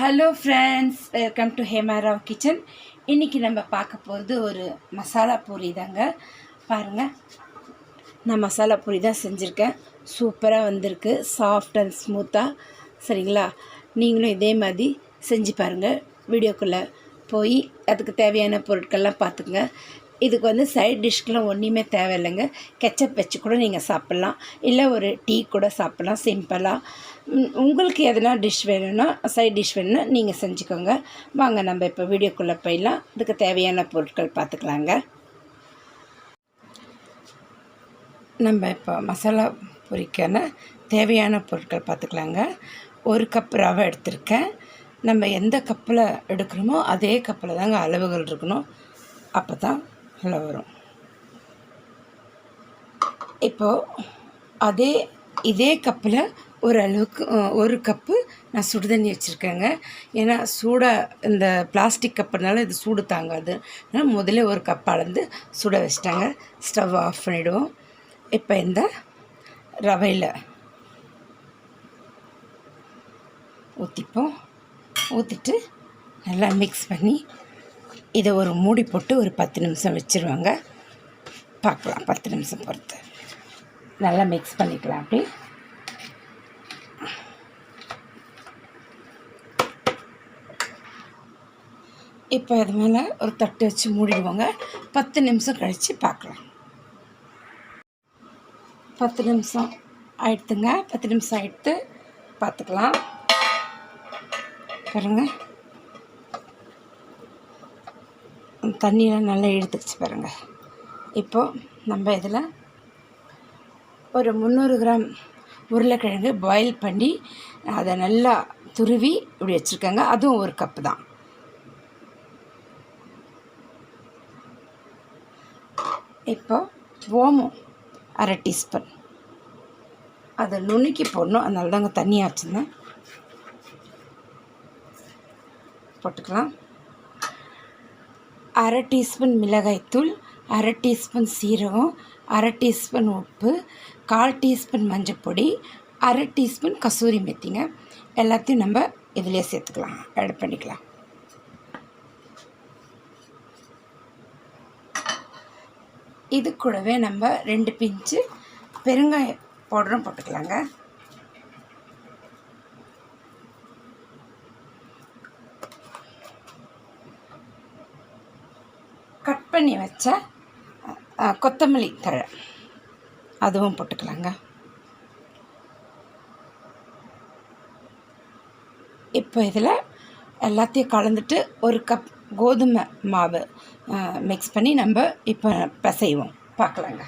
Hello friends welcome to Hemarao kitchen இன்றைக்கி நம்ம பார்க்க போகிறது ஒரு மசாலா பூரி தாங்க. பாருங்கள் நான் மசாலா பூரி தான் செஞ்சுருக்கேன். சூப்பராக வந்திருக்கு. சாஃப்ட் அண்ட் ஸ்மூத்தாக சரிங்களா? நீங்களும் இதே மாதிரி செஞ்சு பாருங்கள் வீடியோக்குள்ளே போய் அதுக்கு தேவையான பொருட்கள்லாம் பார்த்துங்க இதுக்கு வந்து சைட் டிஷ்க்கெலாம் ஒன்றுமே தேவையில்லைங்க. கெச்சப் வச்சு கூட நீங்கள் சாப்பிட்லாம். இல்லை ஒரு டீ கூட சாப்பிட்லாம். சிம்பிளாக உங்களுக்கு எதனா டிஷ் வேணும்னா சைட் டிஷ் வேணும்னா நீங்கள் செஞ்சுக்கோங்க. வாங்க நம்ம இப்போ வீடியோக்குள்ளே போயிடலாம். இதுக்கு தேவையான பொருட்கள் பார்த்துக்கலாங்க நம்ம இப்போ மசாலா பொரிக்கான தேவையான பொருட்கள் பார்த்துக்கலாங்க ஒரு கப் ரவை எடுத்திருக்கேன். நம்ம எந்த கப்பில் எடுக்கிறோமோ அதே கப்பில் தாங்க அளவுகள் இருக்கணும். அப்போ தான் வரும். இப்போது அதே இதே கப்பில் ஓரளவுக்கு ஒரு கப்பு நான் சுடு தண்ணி வச்சுருக்கேங்க. ஏன்னா சூடாக இந்த பிளாஸ்டிக் கப்புனால இது சூடு தாங்காது. அதனால் முதல்ல ஒரு கப் அளந்து சுட வச்சிட்டாங்க. ஸ்டவ் ஆஃப் பண்ணிவிடுவோம் இப்போ இந்த ரவையில் ஊற்றிப்போம் ஊற்றிட்டு நல்லா மிக்ஸ் பண்ணி இதை ஒரு மூடி போட்டு ஒரு பத்து நிமிஷம் வச்சுருவாங்க. பார்க்கலாம் பத்து நிமிஷம் பொறுத்து. நல்லா மிக்ஸ் பண்ணிக்கலாம் அப்படி. இப்போ இது மேலே ஒரு தட்டு வச்சு மூடிடுவாங்க. பத்து நிமிஷம் கழித்து பார்க்கலாம். பத்து நிமிஷம் ஆயிடுத்துங்க. பத்து நிமிஷம் ஆயிடுத்து பார்த்துக்கலாம். பாருங்கள் தண்ணியெலாம் நல்லா இழுத்துக்கிச்சு பாருங்கள் இப்போது நம்ம இதில் ஒரு முந்நூறு கிராம் உருளைக்கிழங்கு பாயில் பண்ணி அதை நல்லா துருவி இப்படி வச்சுருக்கேங்க. அதுவும் ஒரு கப்பு தான். இப்போ ஓமம் அரை டீஸ்பூன் அதை நுணுக்கி போடணும். அதனால தாங்க தண்ணி வச்சுருந்தேன். போட்டுக்கலாம். அரை டீஸ்பூன் மிளகாய்த்தூள் அரை டீஸ்பூன் சீரகம் அரை டீஸ்பூன் உப்பு கால் டீஸ்பூன் மஞ்சப்பொடி அரை டீஸ்பூன் கசூரி மெத்திங்க. எல்லாத்தையும் நம்ம இதிலே சேர்த்துக்கலாம் ஆட் பண்ணிக்கலாம். இது கூடவே நம்ம ரெண்டு பிஞ்சு பெருங்காயம் பவுடரும் போட்டுக்கலாங்க. பண்ணி வச்ச கொத்தமல்லி தழை. அதுவும் போட்டுக்கலாங்க. இப்போ இதில் எல்லாத்தையும் கலந்துட்டு ஒரு கப் கோதுமை மாவு மிக்ஸ் பண்ணி நம்ம இப்போ பிசைவோம். பார்க்கலாங்க.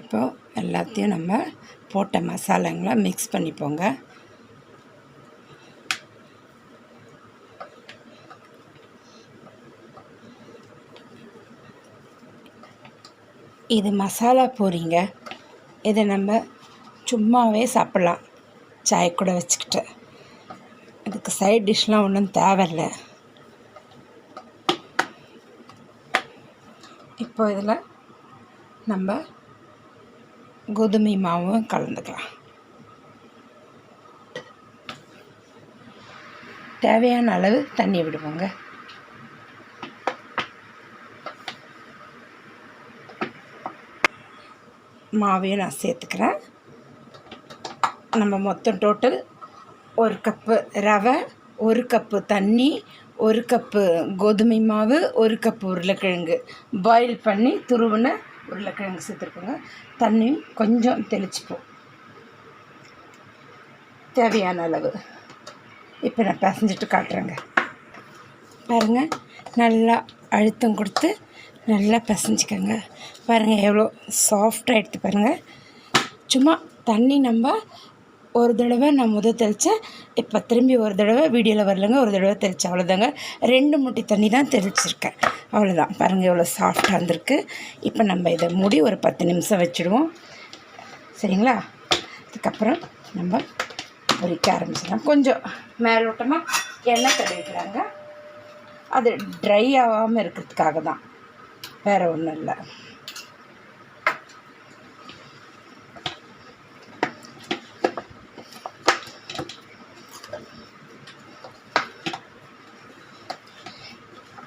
இப்போ எல்லாத்தையும் நம்ம போட்ட மசாலாங்களை மிக்ஸ் பண்ணிப்போங்க. இது மசாலா பூரிங்க. இதை நம்ம சும்மாவே சாப்பிட்லாம். சாய் கூட வச்சுக்கிட்டு. அதுக்கு சைட் டிஷ்லாம் ஒன்றும் தேவையில்லை. இப்போ இதில் நம்ம கோதுமை மாவும் கலந்துக்கலாம். தேவையான அளவு தண்ணி விடுவோங்க. மாவையும் நான் சேர்த்துக்கிறேன். நம்ம மொத்தம் டோட்டல் ஒரு கப்பு ரவை ஒரு கப்பு தண்ணி ஒரு கப்பு கோதுமை மாவு ஒரு கப்பு உருளைக்கிழங்கு. பாயில் பண்ணி துருவின உருளைக்கிழங்கு சேர்த்துருக்கோங்க. தண்ணி கொஞ்சம் தெளிச்சுப்போம். தேவையான அளவு. இப்போ நான் பிசைஞ்சிட்டு காட்டுறேங்க. பாருங்கள் நல்லா அழுத்தம் கொடுத்து நல்லா பிசைஞ்சிக்கோங்க. பாருங்கள் எவ்வளோ சாஃப்டாக எடுத்து பாருங்கள் சும்மா தண்ணி நம்ம ஒரு தடவை நான் முத தெளித்தேன் இப்போ திரும்பி ஒரு தடவை வீடியோவில் வரலங்க ஒரு தடவை தெளித்தேன் அவ்வளோதாங்க. ரெண்டு முட்டி தண்ணி தான் தெளிச்சிருக்கேன். அவ்வளோதான். பாருங்கள் எவ்வளோ சாஃப்டாக இருந்திருக்கு. இப்போ நம்ம இதை மூடி ஒரு பத்து நிமிஷம் வச்சுடுவோம். சரிங்களா? அதுக்கப்புறம் நம்ம பொறிக்க ஆரம்பிச்சிடலாம். கொஞ்சம் மேலோட்டமாக எண்ணெய் தடவிக்கிறாங்க அது ட்ரை ஆகாமல் இருக்கிறதுக்காக தான் வேறு ஒன்றும் இல்லை.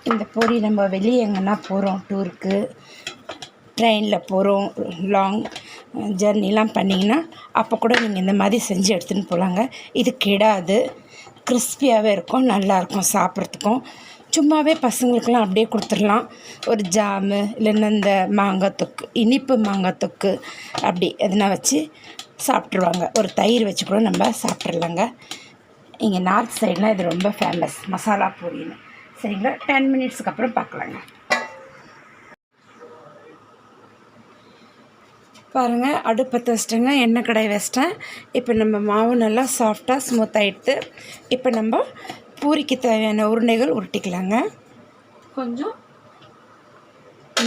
இந்த பொரி நம்ம வெளியே எங்கன்னா போகிறோம் டூருக்கு ட்ரெயினில் போகிறோம் லாங் ஜர்னிலாம் பண்ணிங்கன்னா அப்போ கூட நீங்கள் இந்த மாதிரி செஞ்சு எடுத்துன்னு போகலாங்க இது கெடாது. கிறிஸ்பியாகவே இருக்கும் நல்லாயிருக்கும் சாப்பிட்றதுக்கும். சும்மாவே பசங்களுக்கெல்லாம் அப்படியே கொடுத்துடலாம். ஒரு ஜாமு இல்லைன்னா இந்த மாங்காய் தொக்கு இனிப்பு மாங்காய் தொக்கு அப்படி எதுனா வச்சு சாப்பிட்ருவாங்க ஒரு தயிர் வச்சு கூட நம்ம சாப்பிட்றலாங்க இங்கே நார்த் சைட்லாம் இது ரொம்ப ஃபேமஸ் மசாலா பூரின்னு சரிங்களா? டென் மினிட்ஸ்க்கு அப்புறம் பார்க்கலாங்க. பாருங்கள் அடுப்பத்தை வச்சிட்டேங்க எண்ணெய் கடாய் வச்சிட்டேன். இப்போ நம்ம மாவு நல்லா சாஃப்டாக ஸ்மூத் ஆகிடுது இப்போ நம்ம பூரிக்கு தேவையான உருண்டைகள் உருட்டிக்கலாங்க. கொஞ்சம்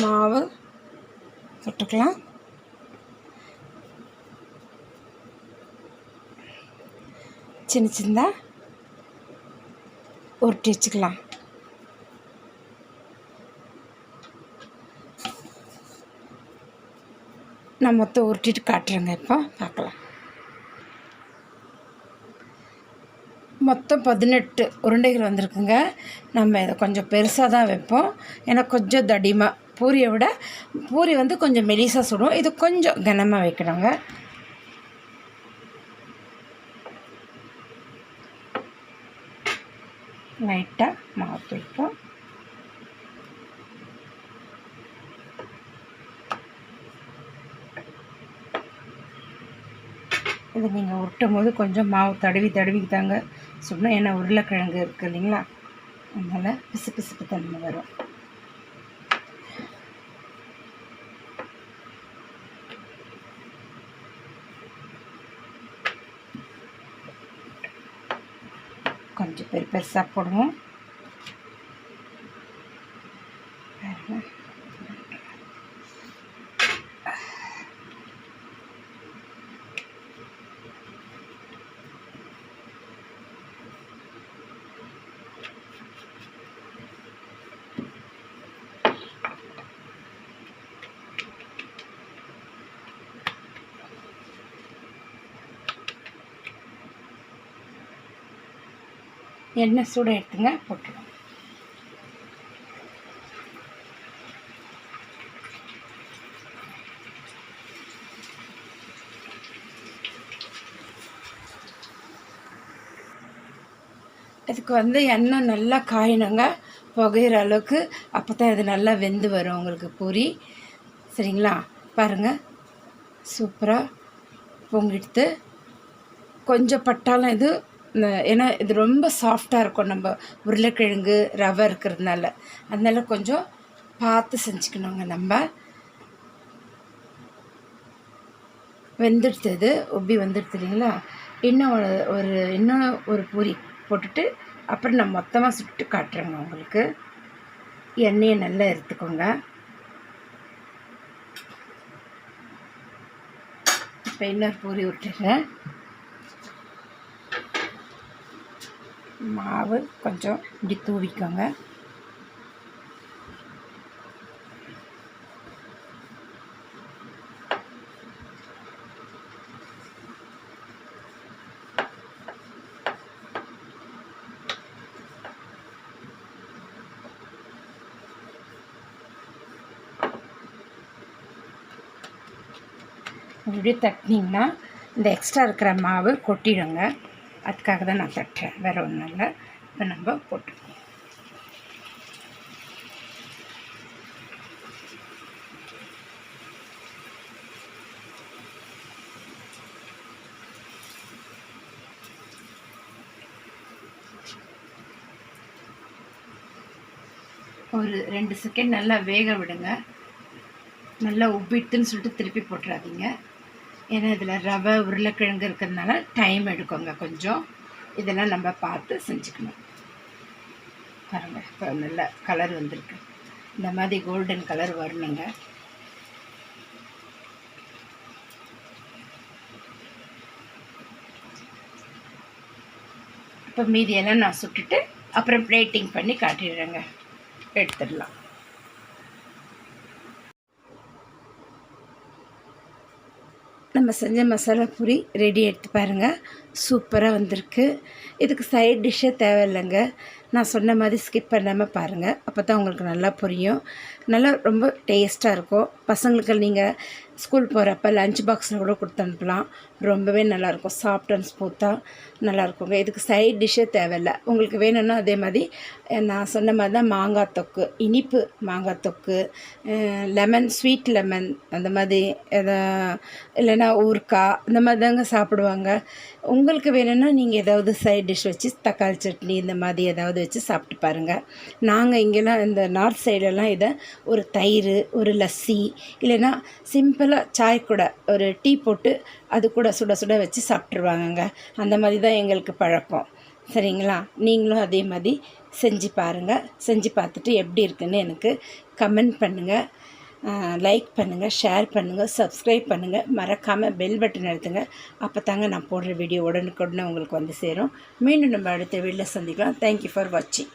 மாவு தொட்டுக்கலாம். சின்ன சின்னதாக உருட்டி வச்சுக்கலாம். நான் மொத்தம் உருட்டிட்டு காட்டுறேங்க இப்போ பார்க்கலாம். மொத்தம் பதினெட்டு உருண்டைகள் வந்திருக்குங்க. நம்ம இதை கொஞ்சம் பெருசாக தான் வைப்போம். ஏன்னா கொஞ்சம் தடிமாக பூரியை விட பூரி வந்து கொஞ்சம் மெலிசாக சுடும். இது கொஞ்சம் கனமாக வைக்கணுங்க. லைட்டாக மாவு வைப்போம் இதை நீங்கள் உருட்டும் போது கொஞ்சம் மாவு தடவி தடவிக்கிட்டாங்க. தாங்க ஏன்னா உருளைக்கிழங்கு இருக்குது இல்லைங்களா? அதனால் பிசு பிசுப்பு தன்மை வரும். கொஞ்சம் பெரு பெருசாக போடுவோம். எண்ணெய் சூட எடுத்துங்க போட்டுருவோம் இதுக்கு வந்து எண்ணெய் நல்லா காயினுங்க புகையிற அளவுக்கு அப்போ தான் இது நல்லா வெந்து வரும் உங்களுக்கு பூரி சரிங்களா? பாருங்கள் சூப்பராக பொங்கிடுத்து. கொஞ்சம் பட்டாலும் இது ஏன்னா இது ரொம்ப சாஃப்டாக இருக்கும். நம்ம உருளைக்கிழங்கு ரவை இருக்கிறதுனால. அதனால் கொஞ்சம் பார்த்து செஞ்சுக்கணுங்க. நம்ம வெந்துடுத்தது. ஒப்பி உப்பி வந்துடுது இல்லைங்களா? இன்னும் ஒரு ஒரு இன்னும் ஒரு பூரி போட்டுட்டு அப்புறம் நான் மொத்தமாக சுட்டு காட்டுறேங்க உங்களுக்கு. எண்ணெயை நல்லா எடுத்துக்கோங்க. இப்போ இன்னொரு பூரி விட்டுறேன் மாவு கொஞ்சம் இப்படி தூவிக்கோங்க. இப்படி தட்டினீங்கன்னா இந்த எக்ஸ்ட்ரா இருக்கிற மாவு கொட்டிடுங்க. அதுக்காக தான் நான் தட்டுறேன் வேறு ஒன்றும் இல்லை. இப்போ நம்ம போட்டுருவோம் ஒரு ரெண்டு செகண்ட் நல்லா வேக விடுங்க. நல்லா உப்பிட்டுன்னு சொல்லிட்டு திருப்பி போட்டுறாதீங்க. ஏன்னா இதில் ரவை உருளைக்கிழங்கு இருக்கிறதுனால டைம் எடுக்குங்க கொஞ்சம். இதெல்லாம் நம்ம பார்த்து செஞ்சுக்கணும். பாருங்கள் இப்போ நல்ல கலர் வந்திருக்கு. இந்த மாதிரி கோல்டன் கலர் வரணுங்க. இப்போ மீதியெல்லாம் நான் சுட்டுட்டு அப்புறம் பிளேட்டிங் பண்ணி காட்டிடுறேங்க. எடுத்துடலாம். நம்ம செஞ்ச மசாலா பூரி ரெடி எடுத்து பாருங்கள் சூப்பராக வந்திருக்கு. இதுக்கு சைட் டிஷ்ஷே தேவையில்லைங்க. நான் சொன்ன மாதிரி ஸ்கிப் பண்ணாமல் பாருங்கள் அப்போ தான் உங்களுக்கு நல்லா புரியும். நல்லா ரொம்ப டேஸ்ட்டாக இருக்கும். பசங்களுக்கு நீங்கள் ஸ்கூல் போகிறப்ப லஞ்ச் பாக்ஸில் கூட கொடுத்து அனுப்பலாம். ரொம்பவே நல்லாயிருக்கும் சாஃப்ட் அண்ட் ஸ்மூத்தாக நல்லாயிருக்குங்க இதுக்கு சைட் டிஷ்ஷே தேவையில்லை. உங்களுக்கு வேணும்னா அதே மாதிரி நான் சொன்ன மாதிரி தான் மாங்காய் தொக்கு இனிப்பு மாங்காய் தொக்கு லெமன் ஸ்வீட் லெமன் அந்த மாதிரி எதா இல்லைன்னா ஊறுக்காய் இந்த மாதிரி தாங்க சாப்பிடுவாங்க. உங்களுக்கு வேணும்னா நீங்கள் ஏதாவது சைட் டிஷ் வச்சு தக்காளி சட்னி இந்த மாதிரி ஏதாவது வச்சு சாப்பிட்டு பாருங்கள் நாங்கள் இங்கெல்லாம் இந்த நார்த் சைடெல்லாம் இதை ஒரு தயிர் ஒரு லஸ்ஸி இல்லைன்னா சிம்பிளாக சாய் கூட ஒரு டீ போட்டு அது கூட சுட சுட வச்சு சாப்பிட்ருவாங்கங்க அந்த மாதிரி தான் எங்களுக்கு பழக்கம். சரிங்களா? நீங்களும் அதே மாதிரி செஞ்சு பாருங்கள் செஞ்சு பார்த்துட்டு எப்படி இருக்குன்னு எனக்கு கமெண்ட் பண்ணுங்கள் லைக் பண்ணுங்கள் ஷேர் பண்ணுங்கள் சப்ஸ்கிரைப் பண்ணுங்கள் மறக்காமல் பெல் பட்டன் அழுத்துங்க. அப்போ தாங்க நான் போடுற வீடியோ உடனுக்குடனே உங்களுக்கு வந்து சேரும். மீண்டும் நம்ம அடுத்த வீடியோவில் சந்திக்கலாம். தேங்க்யூ ஃபார் வாட்சிங்